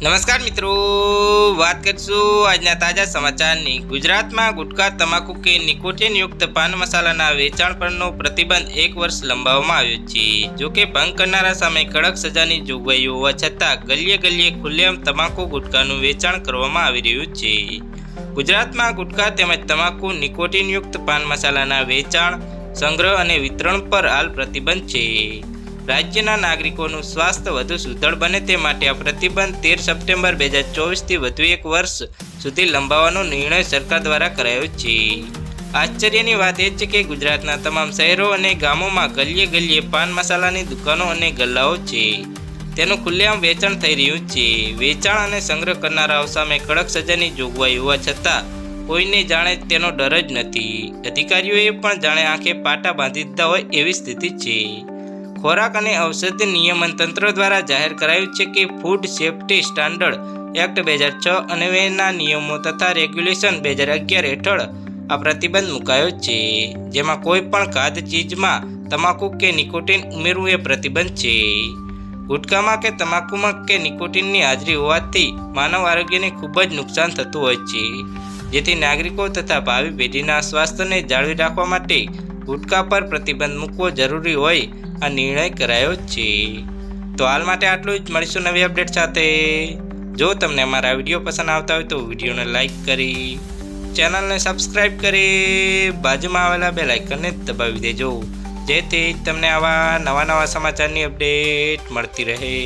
નમસ્કાર મિત્રો, વાત કરીશું આજના તાજા સમાચારની. ગુજરાતમાં ગુટખા તમાકુ કે નિકોટિન યુક્ત પાન મસાલાના વેચાણ પરનો પ્રતિબંધ એક વર્ષ લંબાવવામાં આવ્યો છે. જો કે ભંગ કરનારા સામે કડક સજાની જોગવાઈ હોવા છતાં ગલીએ ગલીએ ખુલ્લેઆમ તમાકુ ગુટખાનું વેચાણ કરવામાં આવી રહ્યું છે. ગુજરાતમાં ગુટખા તેમજ તમાકુ નિકોટિન યુક્ત પાન મસાલાના વેચાણ, સંગ્રહ અને વિતરણ પર હાલ પ્રતિબંધ છે. રાજ્યના નાગરિકોનું સ્વાસ્થ્ય વધુ સુદૃઢ બને તે માટે આ પ્રતિબંધ તેર સપ્ટેમ્બર બે હજાર ચોવીસથી વધુ એક વર્ષ સુધી લંબાવવાનો નિર્ણય સરકાર દ્વારા કરાયો છે. આશ્ચર્યની વાત એ છે કે ગુજરાતના તમામ શહેરો અને ગામોમાં ગલીએ ગલીએ પાન મસાલાની દુકાનો અને ગલ્લાઓ છે. તેનું ખુલ્લેઆમ વેચાણ થઈ રહ્યું છે. વેચાણ અને સંગ્રહ કરનારાઓ સામે કડક સજાની જોગવાઈ હોવા છતાં કોઈને જાણે તેનો ડર જ નથી. અધિકારીઓએ પણ જાણે આંખે પાટા બાંધી દીધા હોય એવી સ્થિતિ છે. ખોરાક અને ઔષધ નિયમન તંત્ર દ્વારા જાહેર કરાયું છે કે ફૂડ સેફ્ટી સ્ટાન્ડર્ડ એક્ટ બે હજાર છ અન્વયના નિયમો તથા રેગ્યુલેશન બે હજાર અગિયાર હેઠળ આ પ્રતિબંધ મુકાયો છે. જેમાં કોઈ પણ ખાદ્ય ચીજમાં તમાકુ કે નિકોટિન ઉમેરવું એ પ્રતિબંધ છે. ગુટકામાં કે તમાકુમાં કે નિકોટિનની હાજરી હોવાથી માનવ આરોગ્યને ખૂબ જ નુકસાન થતું હોય છે. જેથી નાગરિકો તથા ભાવિ પેઢીના સ્વાસ્થ્યને જાળવી રાખવા માટે ગુટખા પર પ્રતિબંધ મૂકવો જરૂરી હોય આ નિર્ણય કરાયો છે. તો હાલ માટે આટલું જ. મળીશું નવી અપડેટ સાથે. જો તમને અમારા વીડિયો પસંદ આવતા હોય તો વિડીયોને લાઈક કરી, ચેનલને સબસ્ક્રાઈબ કરી, બાજુમાં આવેલા બે લાઇકનને દબાવી દેજો. જેથી તમને આવા નવા નવા સમાચારની અપડેટ મળતી રહે.